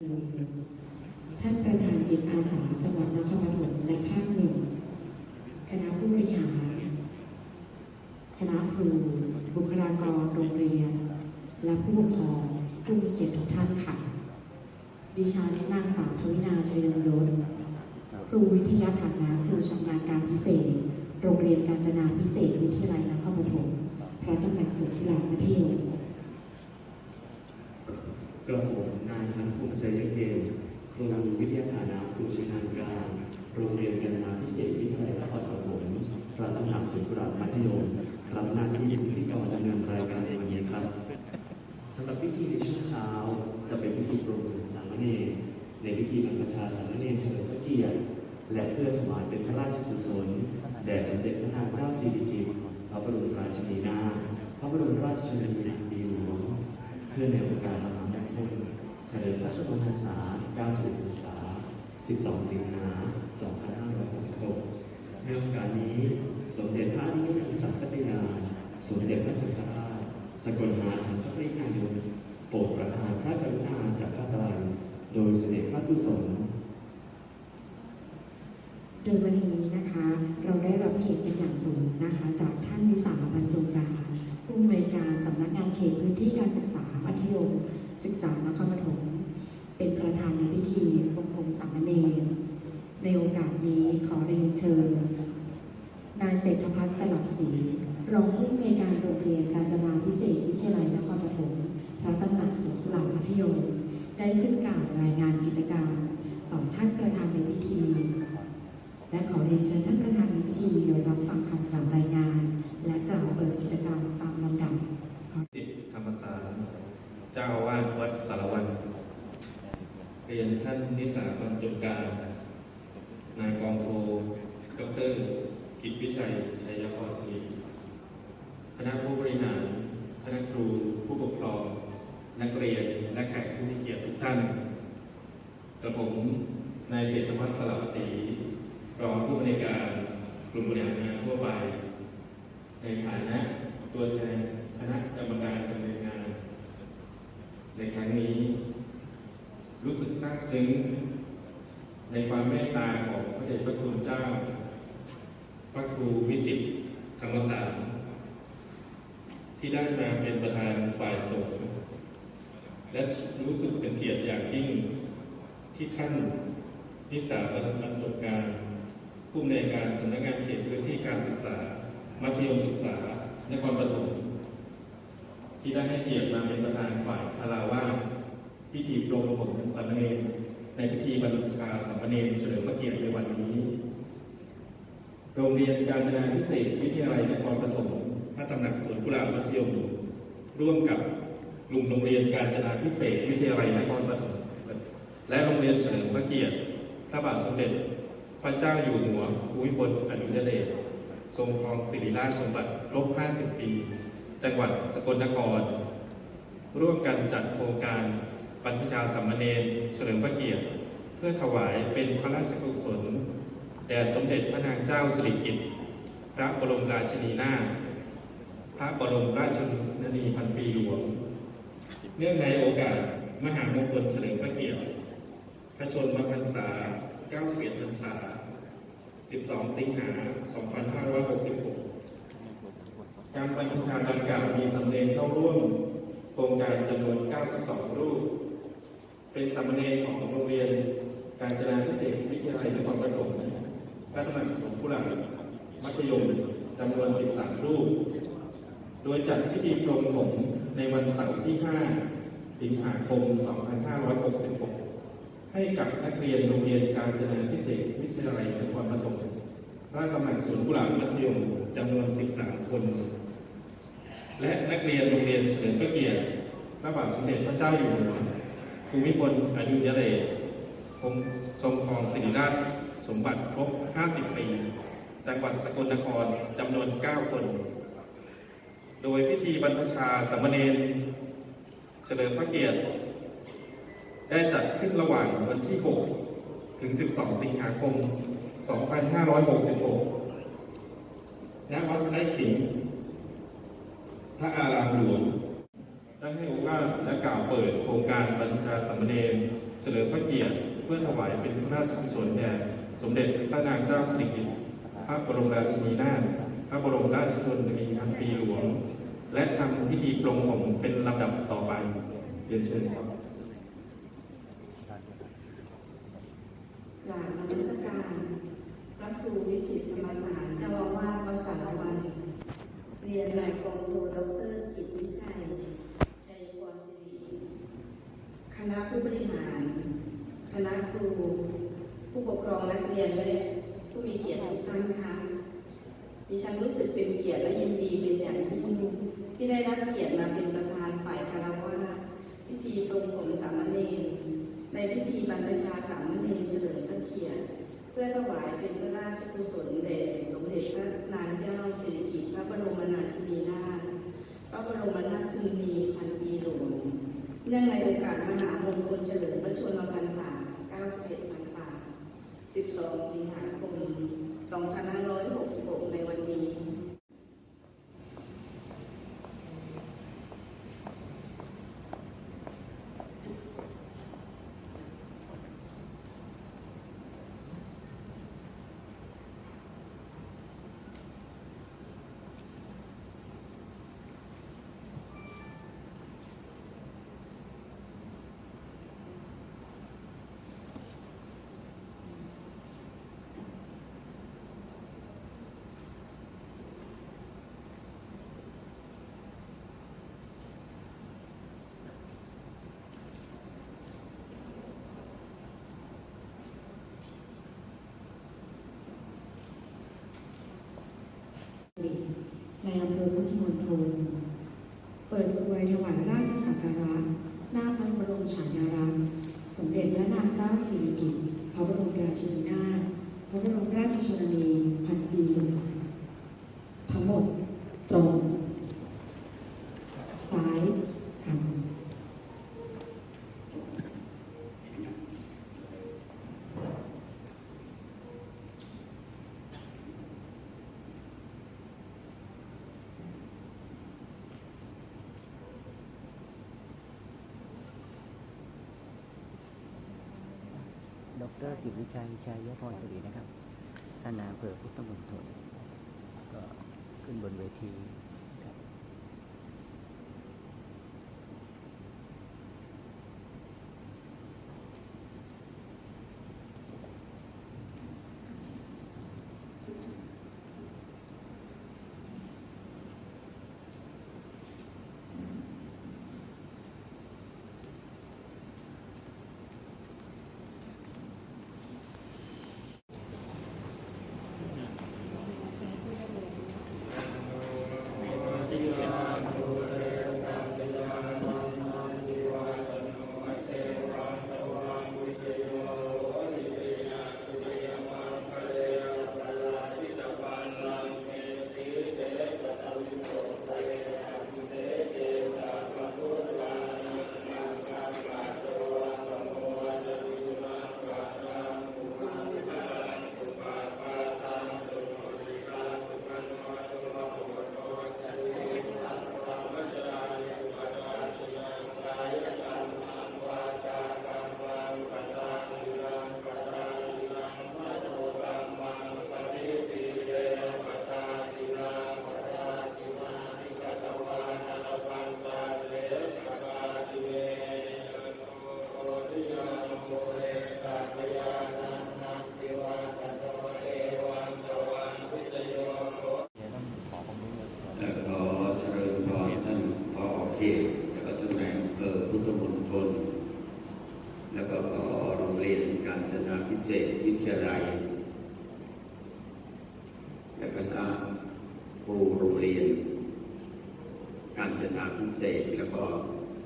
ท่านประธานจิตอาสาจังหวัดนครปฐมและภาคหนึ่ง คณะผู้บริหาร คณะครู บุคลากรโรงเรียน และผู้ปกครองผู้มีเกียรติทุกท่านค่ะ ดิฉันนางสาวทวินาชัยยงยศครูวิทยาฐานะครูชำนาญการพิเศษ โรงเรียนการจนาพิเศษวิทยาลัยนครปฐมพระตำหนักสุทธิราชมัธยม กระผมนายพันภูมิใจเย็นครูวิทยาฐานะครูชำนาญการโรงเรียนการนาพิเศษวิทยาลัยนครปฐมพระตำหนักสุขุราชมัธยมรับหน้าที่เป็นพิธีกรดำเนินรายการในวันนี้ครับสำหรับพิธีในช่วงเช้า จะเป็นพิธีปรบมือสามเณรในพิธีบรรพชาสามเณรเฉลิมพระเกียรติและเพื่อถวายเป็นพระราชกุศลแด่สมเด็จพระนางเจ้าสิริกิติ์พระบรมราชินีนาถพระบรมราชชนนีปีหลวงเพื่อในโอกาส เฉลิมพระชนมพรรษา90พรรษา 12 สิงหา 2566 ในโอกาสนี้ สมเด็จพระนิธิสัมปติยาสมเด็จพระสังฆราชสกลมหาสังฆปรินายกโปรดประทานพระกรุณาจากพระตรโดยเสด็จพระกุศลโดยวันนี้นะคะ เราได้รับเกียรติเป็นอย่างสูงนะคะ จากท่าน ศึกษานครปฐมเป็นประธานในพิธีปกครองสามเณรในโอกาสนี้ขอเรียนเชิญ นายเศรษฐพัฒน์สลับศรีรองผู้อำนวยการโรงเรียนการจนาพิเศษวิทยาลัยนครปฐมพระตำหนักสุขลามัธยมได้ขึ้นกล่าวรายงานกิจการมต่อท่านประธานในพิธี และขอเรียนเชิญท่านประธานในพิธีโดยรับฟังคำกล่าวรายงาน และกล่าวเปิดกิจกรรมตามลำดับสิทธิธรรมศาสตร์ เจ้าอาวาสวัดสารวันเรียนท่านนิสาบรรจงการนายกองโทดรกิจวิชัย ชัยพรศรีคณะผู้บริหาร คณะครู ผู้ปกครอง นักเรียน และแขกผู้มีเกียรติทุกท่าน กระผม นายเศรษฐพัฒน์สลับศรีรองผู้บริการกลุ่มบริหารงานทั่วไป ในฐานะตัวแทนคณะกรรมการ ในครั้งนี้ รู้สึกซาบซึ้ง ในความเมตตาของพระเดชพระคุณเจ้า พระครูวิสิทธิ์ธรรมศารที่ได้มาเป็นประธานฝ่ายสงฆ์และรู้สึกเป็นเกียรติอย่างยิ่งที่ท่านนิสาบรรจบการผู้อำนวยการสำนักงานเขตพื้นที่การศึกษา มัธยมศึกษานครปฐม ที่ได้ให้เกียรติมาเป็นประธานฝ่ายคาราวาพิธีปลงผมสามเณรในพิธีบรรพชาสามเณรเฉลิมพระเกียรติในวันนี้ โรงเรียนการจนาพิเศษวิทยาลัยนครปฐมพระตำหนักสวนกุหลาบมัธยมร่วมกับกลุ่มโรงเรียนการจนาพิเศษวิทยาลัยนครปฐมและโรงเรียนเฉลิมพระเกียรติพระบาทสมเด็จ พระเจ้าอยู่หัวภูมิพลอดุลยเดชทรงครองศิริราชสมบัติครบ 50 ปี จังหวัดสกลนคร ร่วมกันจัดโครงการบรรพชาสัมมเนรเฉลิมพระเกียรติ เพื่อถวายเป็นพระราชกุศลแด่สมเด็จพระนางเจ้าสิริกิติ์พระบรมราชินีนาถพระบรมราชชนนีพันปีหลวง เนื่องในโอกาสมหามงคลเฉลิมพระเกียรติพระชนมพรรษา 91พรรษา 12 สิงหา 2566 การบรรพชาดังกล่าวมีสำเร็จเข้าร่วมโครงการจำนวน 92 รูป เป็นสามเณรของโรงเรียนการจนาพิเศษวิทยาลัยนครปฐมระตำหนักสงผู้หลักมัธยมจำนวน 13 รูป โดยจัดพิธีปลงผมในวันเสาร์ที่ 5 สิงหาคม 2566 ให้กับนักเรียนโรงเรียนการจนาพิเศษวิทยาลัยนครปฐมพระตำหนักสวนกุหลาบมัธยมจำนวน 13 คน และนักเรียนโรงเรียนเฉลิมพระเกียรติพระบาทสมเด็จพระเจ้าอยู่หัวภูมิพลอดุลยเดชคงทรงครองศิริราชสมบัติครบ 50 ปี จังหวัดสกลนครจำนวน 9 คน โดยพิธีบรรพชาสามเณรเฉลิมพระเกียรติ ได้จัดขึ้นระหว่างวันที่ 6 ถึง 12 สิงหาคม 2566 ณ วัดไร่ขิง พระอารามหลวงได้ให้โอกาสและกล่าวเปิดโครงการบรรพชาสามเณรเฉลิมพื่อถวายเป็นพระราชกุศลแด่สมเด็จพระนางเจ้าสิริกิติ์พระบรมราชินีนาถพระบรมราชชนนีพันปีหลวง และทำพิธีปลงผมเป็นลำดับต่อไปเรียนเชิญครับกรานมัสการพระครูวิสิตธรรมศารเจ้าอาวาสวัดสารวัน เรียนนายกองโทดรกิตวิชัยชัยพรศิริคณะผู้บริหาร คณะครู ผู้ปกครองนักเรียนและผู้มีเกียรติทุกท่านค่ะดิฉันรู้สึกเป็นเกียรติและยินดีเป็นอย่างยิ่งที่ได้รับเกียรติมาเป็นประธานฝ่ายคารวะพิธีปลงผมสามเณรในพิธีบรรพชาสามเณรเฉลิมพระเกียรติ เพื่อถวายเป็นพระราชกุศลแด่สมเด็จพระนางเจ้าสิริกิ ระบรมนาชินีนาถพระบรมนาชชนนีพันปีหลวงเนื่องในโอกาสมหามงคลเฉลิมพระชนมพรรษา 91พรรษา 12 สิงหาคม 2566 ในวันนี้ ในอำเภอพุทธมณฑลเปิดอวยถวายราชสักการะหน้าพระบรมฉายาลักษณ์สมเด็จพระนางเจ้าสิริกิติ์พระบรมราชินีนาถพระบรมราชชนนีพันปีหลวงทั้งหมดตรง ซ้ายกัน ดรกิตวิ ชัยชัยพรสิรินะครับท่านนายอำเภอพุทธมณฑลก็ขึ้นบนเวที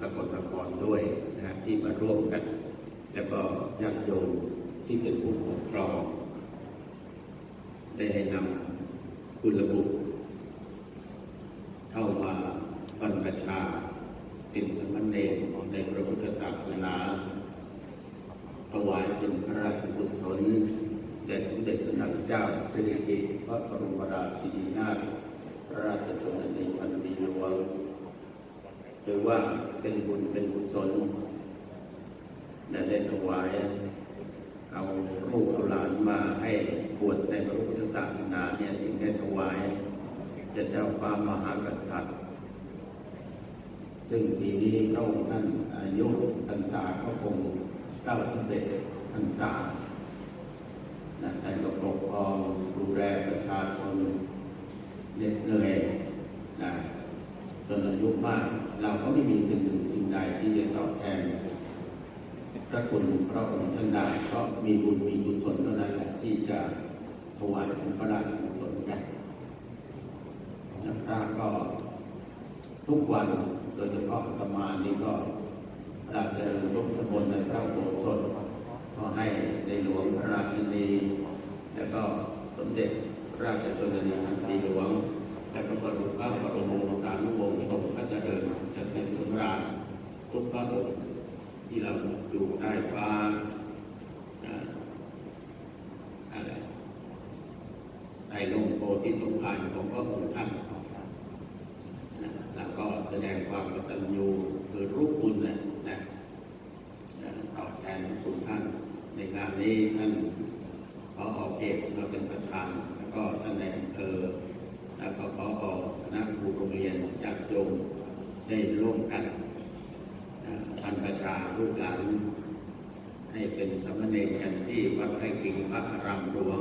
สกลนครด้วยนะครับที่มาร่วมกัน แล้วก็ญาติโยมที่เป็นผู้ปกครอง ได้นำคุณบุตรเข้ามาบรรพชา เป็นสมณเณรในพระพุทธศาสนาถวายเป็นพระราชกุศลแด่สมเด็จพระนางเจ้าสิริกิติ์พระบรมราชินีนาถพระราชชนนีพันปีหลวง ถือว่าเป็นบุญเป็นกุศลและได้ถวายเอาลูกเอาหลานมาให้บวชในพระพุทธศาสนาเนี่ยจึงได้ถวายแด่เจ้าฟ้ามหากษัตริย์ ซึ่งปีนี้พระองค์ท่านอายุพรรษาพระองค์91พรรษานะท่านก็ปกครองดูแลประชาชนเหน็ดเหนื่อยนะจนอายุมาก เราก็ไม่มีสิ่งหนึ่งสิ่งใดที่จะตอบแทน พ ระคุณพระองค์ท่านได้ก็มีบุญมีกุศลเท่านั้นแหละที่จะถวายเป็นพระราชกุศลกันนะครับก็ทุกวันโดยเฉพาะประมาณนี้ก็เราจะรบทบนในพระโบสถก็ให้ในหลวงพระราชินี แล้วก็สมเด็จพระราชชนนีพันปีหลวง แล้วก็พระบรมพระบรมวงศานุวงศ์ทรงพระเจริญเกษตรสำราญทุกพระองค์ ที่เราอยู่ใต้ฟ้าอะไรใต้ลมโพธิสมภารของพระองค์ท่านแล้วก็แสดงความกตัญญูคือรูปคุณนะนะตอบแทนคุณท่าน ในงานนี้ท่านพอออกเขตมาเป็นประธาน แล้วก็ท่านในอำเภอแล้วก็พออคณะครูโรงเรียนญาติโยมได้ร่วมกัน ลูกหลานให้เป็นสมเณรกันที่วัดไร่กิ่งพระอารามหลวง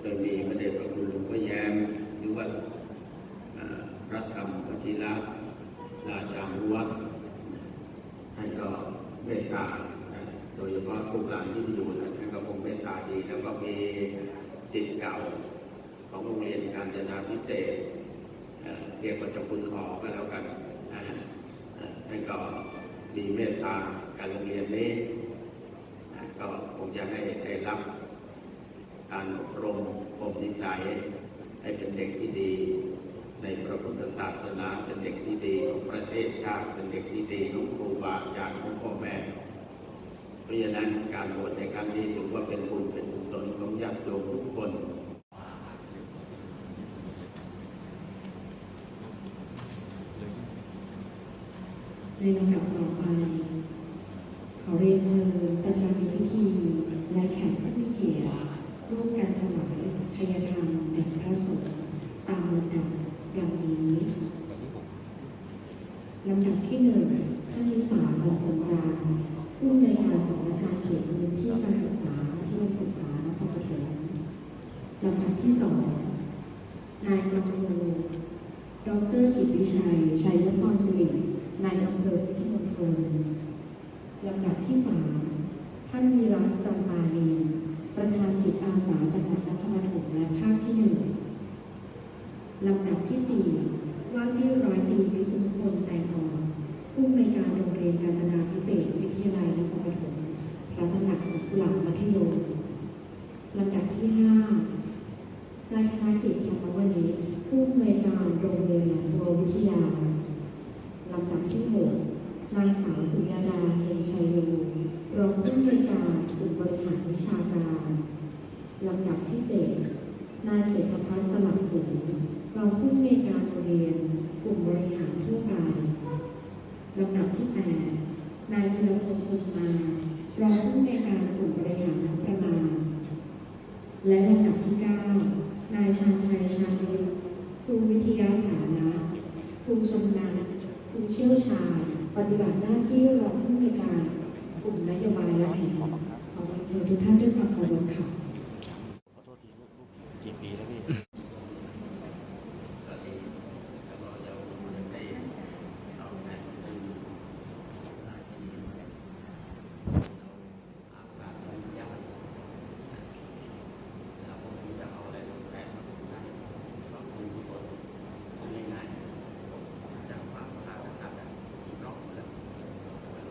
โดยมีพระเดชพระคุณหลวงพ่อแย้มหรือว่าพระธรรมวชิระราชาหัวท่านก็เมตตาโดยเฉพาะลูกหลานที่อยู่นะท่านก็คงเมตตาดี แล้วก็มีจิตเก่าของโรงเรียนการจนาพิเศษเรียกว่าเจ้าคุณหอก็แล้วกันท่านก็ มีเมตตาการโรงเรียนนี้ ก็คงจะให้ได้รับการอบรมบ่มนิสัยให้เป็นเด็กที่ดี ในพระพุทธศาสนาเป็นเด็กที่ดีของประเทศชาติเป็นเด็กที่ดีของครูบาอาจารย์ของพ่อแม่เพราะฉะนั้นการบวชในครั้งนี้ถือว่าเป็นบุญเป็นกุศลของญาติโยมทุกคน ในลำดับต่อไป ขอเรียนเชิญประธานในพิธีและแขกผู้มีเกียรติร่วมกันถวายทายธรรมแด่พระสงฆ์ตามลำดับดังนี้ลำดับที่หนึ่งท่านนิสาบรรจงการผู้ในการสำนักงานเขตพื้นที่การศึกษาที่โรงศึกษานครปฐมลำดับที่สองนายกำพูดรกิตวิชัย ชัยนครสิริ นายอำเภอพุทธมณฑลลำดับที่สามท่านวีรัตน์จำปาลีประธานจิตอาสาจังหวัดนครปฐมและภาคที่หนึ่งลำดับที่สี่ว่าที่ร้อยตรีวิสุทธิพลไตรทองผู้อำนวยการโรงเรียนการจนาพิเศษวิทยาลัยนครปฐมพระตำหนักสงฆ์กุหลาบมัธยมลำดับที่ห้านายธนกิจธรรมวณีผู้อำนวยการโรงเรียนหนองวิทยา ลำดับที่หกนางสาวสุยาดาเฮงชัยโยรองผู้อำนวยการกลุ่มบริหารวิชาการ ลำดับที่เจ็ดนายเศรษฐพัฒน์สลับสินรองผู้อำนวยการโรงเรียนกลุ่มบริหารทั่วไปลำดับที่แปดนายธีรพงศ์คุณมา รองผู้อำนวยการกลุ่มบริหารงบประมาณ และลำดับที่เก้านายชาญชัยชาญยุทธครูวิทยาฐานะครูชำนาญ ผู้เชี่ยวชาญ ปฏิบัติหน้าที่รองผู้ในการกลุ่มนโยบายและแผนของเชิญทุกท่านด้วยความเคารพค่ะ ขอโทษทีลูกลูกกี่ปีแล้วพี่ ตอนนี้เราจะได้เอาแผนที่สายที่อาบน้ำยาแล้วผมจะเอาอะไรทดแทนมาดูนะก็คือกุศลง่ายๆจากความพระราชทานรอบแล้ว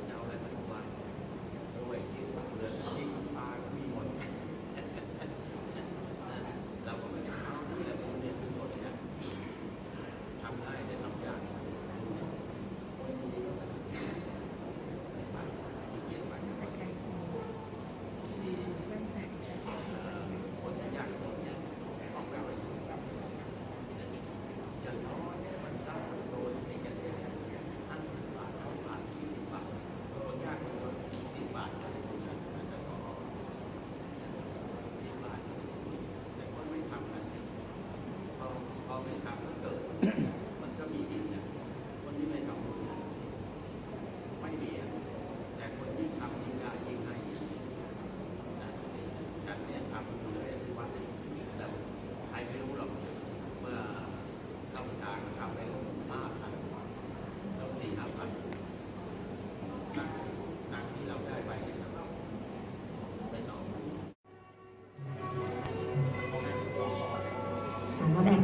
จะเอาอะไรมาถวายด้วยที่เรือที่ปลาก็มีหมด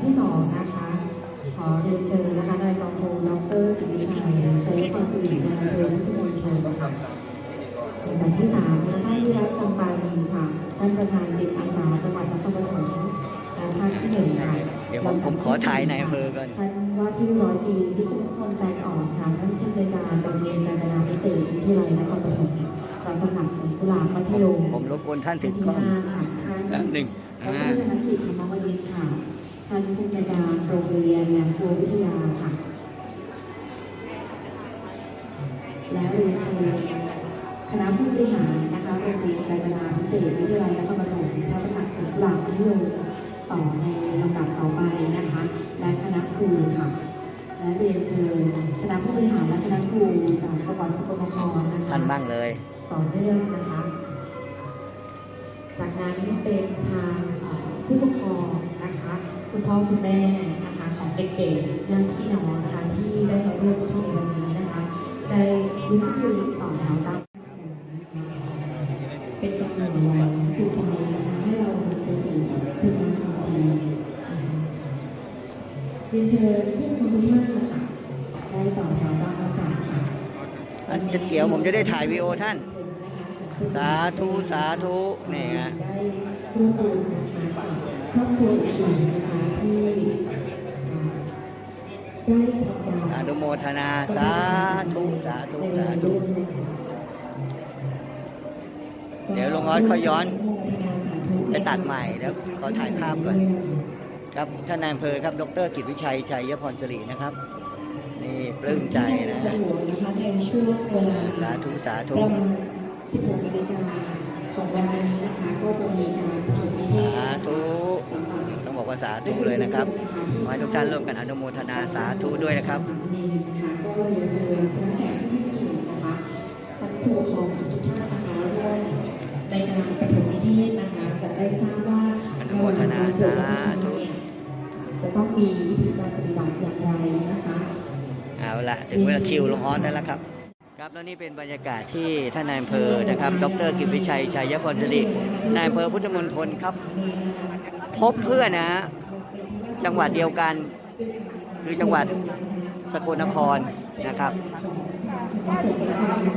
ที่สองนะคะ ขอเรียนเชิญนะคะนายกองพลดรกิติชัยชัยพรศิรินายอำเภอพุทธมณฑลค่ะลำดับที่สามนะคะท่านวิรัตจำปานินค่ะ ท่านประธานจิตอาสาจังหวัดนครปฐมและภาคที่หนึ่งค่ะ เดี๋ยว ผมผมขอถ่ายนายอำเภอก่อนท่านว่าที่ร้อยตรีพิสุทธิ์พลแตงอ่อนค่ะท่านผู้อำนวยการโรงเรียนกาญจนาพิเศษวิทยาลัยนครปฐมสอนตำหนักสวนกุหลาบมัธยมผมรบกวนท่านถึท่านงที่กล้องห้าค่ะท่านแป๊บหนึ่งดอ่ารธนกิจธรรมวณิชค่ะท่านผู้อำนวยการโรงเรียนแหลมโพวิทยาค่ะ และเรียนเชิญคณะผู้บริหารนะคะโรงเรียนกาญจนาพิเศษวิทยาลัยนครปฐมพระประธานสวนกุหลาบมัธยม ต่อในลำดับต่อไปนะคะ และคณะครูค่ะ และเรียนเชิญคณะผู้บริหารและคณะครูจากจังหวัดสกลนครนะคะท่านบ้างเลย ต่อเนื่องนะคะ จากนั้นเป็นทางเอ่อผู้ปกครองนะคะ คุณพ่อคุณแม่นะคะของเด็กๆญาติพี่น้องนะคะที่ได้มาร่วมพิธีในวันนี้นะคะ ได้ลุกขึ้นยืนต่อแถวตั้งเป็นกำลังหล่อจุดใจนะคะให้เราไปสู่คุณงามความดีนะคะเรียนเชิญผู้คนทุกท่านนะคะได้ต่อแถวตั้งอากาศค่ะอันจะเกี่ยวผมจะได้ถ่ายวีโอท่าน สาธุสาธุนี่ไงได้ร่วมบุญนะคะกับครอบครัวอื่นๆนะคะที่ได้ทำการ อนุโมทนา สาธุ สาธุ สาธุ เดี๋ยวลุงออสเขาย้อน ไปตัดใหม่แล้วขอถ่ายภาพก่อน ครับท่านนายอำเภอครับ ดรกิตวิชัย ชัยพรสิรินะครับ นี่ปลื้มใจนะสะดวกนะคะในช่วงเวลาสาธุสาธุประมาณ16นาฬิกาของวันนี้นะคะก็จะมีการประถมนิเทศสาธุต้องบอกว่าสาธุเลยนะครับขอให้ทุกท่านร่วมกันอนุโมทนาสาธุด้วยนะครับนี่นะคะก็เรียนเชิญคณะแขกผู้มีเกียรตินะคะท่านผู้ปกครองทุกๆท่านนะคะร่วมในการประถมนิเทศนะคะ จะได้ทราบว่าอนุโมทนาสาธุจะ ต้องมีวิธีการปฏิบัติอย่างไรนะคะเอาละถึงเวลาคิวลงออนได้แล้วครับ ครับแล้วนี่เป็นบรรยากาศที่ท่านนายอำเภอนะครับ ดรกิตวิชัยชัยพรสิรินายอำเภอพุทธมณฑลครับ พบเพื่อนนะฮะจังหวัดเดียวกันคือจังหวัดสกลนครนะครับ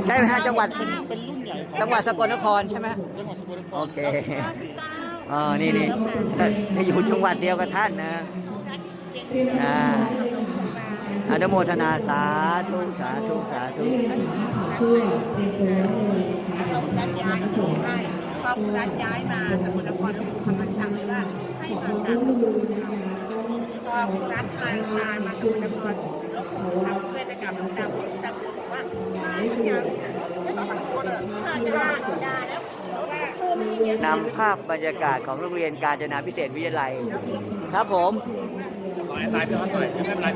ใช่ไหมฮะจังหวัดจังหวัดสกลนครใช่ไหมฮะโอเคอ๋อนี่นี่ถ้าอยู่จังหวัดเดียวกับท่านนะ อ่าอนุโมทนาสาธุสาธุสาธุเพื่อเป็นตัวอย่างเลยนะคะเราดันย้ายมาอยู่ใช่พอคุณดันย้ายมาสกลนครแล้คำสั่งเลยว่าให้มาจากพอคุณดันมามามาสกลนครแล้วผมทำเคยไปกับหลวงตาบุญตาบุญบอกว่ามาหรือยังไม่อกบาคนอะถ้าด่าดาแล้วคือมันอย่างเงี้ยนำภาพบรรยากาศของโรงเรียนการจนาพิเศษวิทยาลัย ครับผม อยไม่ลายพี่ออสถ่าย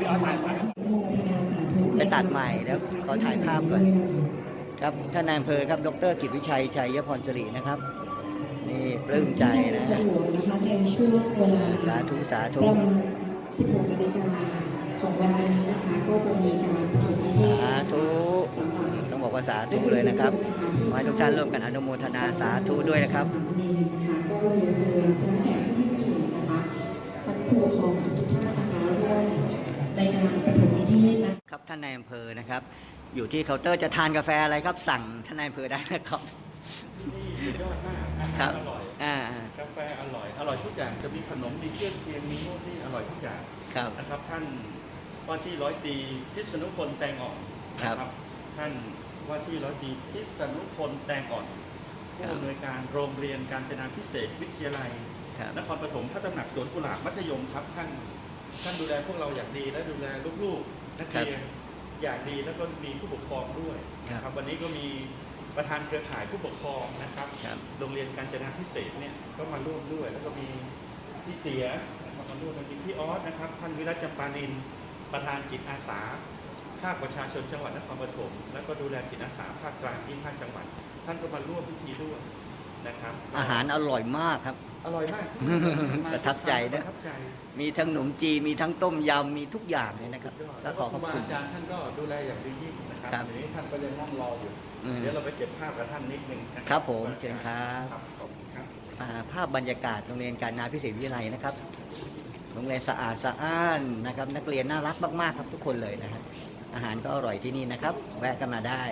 ไปตัดใหม่แล้วขอถ่ายภาพก่อนครับท่านนายอำเภอครับ ดรกิตวิชัย ชัยยพรสิรินะครับ นี่ปลื้มใจนะฮะนะคะในช่วงเวลาสาธุสาธุ ประมาณ16นาฬิกาของวันนี้นะคะ ก็จะมีการประถมนิเทศสาธุ ต้องบอกว่าสาธุเลยนะครับขอให้ทุกท่านร่วมกันอนุโมทนาสาธุด้วยนะครับนี่นะคะก็เรียนเชิญคณะแขกผู้มีเกียรตินะคะท่านผู้ปกครองทุกๆท่านนะคะ ในการประถมนิเทศนะครับท่านนายอำเภอนะครับ อยู่ที่เคาน์เตอร์จะทานกาแฟอะไรครับ สั่งท่านนายอำเภอได้นะครับยอดมากอาครัหารบอร่อยอ่ากาแฟอร่อย อร่อยทุกอย่างจะมีขนมมีเครื่องเคียงมีโน่นนี่อร่อยทุกอย่างครับนะครับ ท่านว่าที่ร้อยตรีพิษณุพลแตงอ่อนนะคครัรับบท่านว่าที่ร้อยตรีพิษณุพลแตงอ่อนผู้ครับอำนวยการโรงเรียนการจนาพิเศษวิทยาลัยครับนครปฐมพระตำหนักสวนกุหลาบมัธยมครับท่าน ท่านดูแลพวกเราอย่างดีและดูแลลูกๆนักเรียนอย่างดีแล้วก็มีผู้ปกครองด้วยนะครับวันนี้ก็มีประธานเครือข่ายผู้ปกครองนะครับครับโรงเรียนการจนาพิเศษเนี่ยก็มาร่วมด้วย แล้วก็มีพี่เตี๋ยนะครับมาร่วมแล้วมีพี่ออสนะครับ ท่านวิรัตจำปานินประธานจิตอาสาภาคประชาชนจังหวัดนครปฐมแล้วก็ดูแลจิตอาสาภาคกลางที่5จังหวัด ท่านก็มาร่วมพิธีด้วย นะครับอาหารอร่อยมากครับ อร่อยมากประทับใจนะ ประทับใจมีทั้งขนมจีนมีทั้งต้มยำมีทุกอย่างเลยนะครับสุดยอดแล้วขอขอบครูคุณบาอาจารย์ท่านก็ดูแลอย่างดียิ่งนะครับครับเดี๋ยวนี้ท่านก็ยังนั่งรออยู่ อืมเดี๋ยวเราไปเก็บภาพกับท่านนิดนึงนะครับผมเชิญครับครับ ขอบคุณครับ อ่าภาพบรรยากาศโรงเรียนการนาพิเศษวิทยาลัยนะครับ โรงเรียนสะอาดสะอ้านนะครับ นักเรียนน่ารักมากๆครับทุกคนเลยนะฮะอาหารก็อร่อยที่นี่นะครับ แวะกันมาได้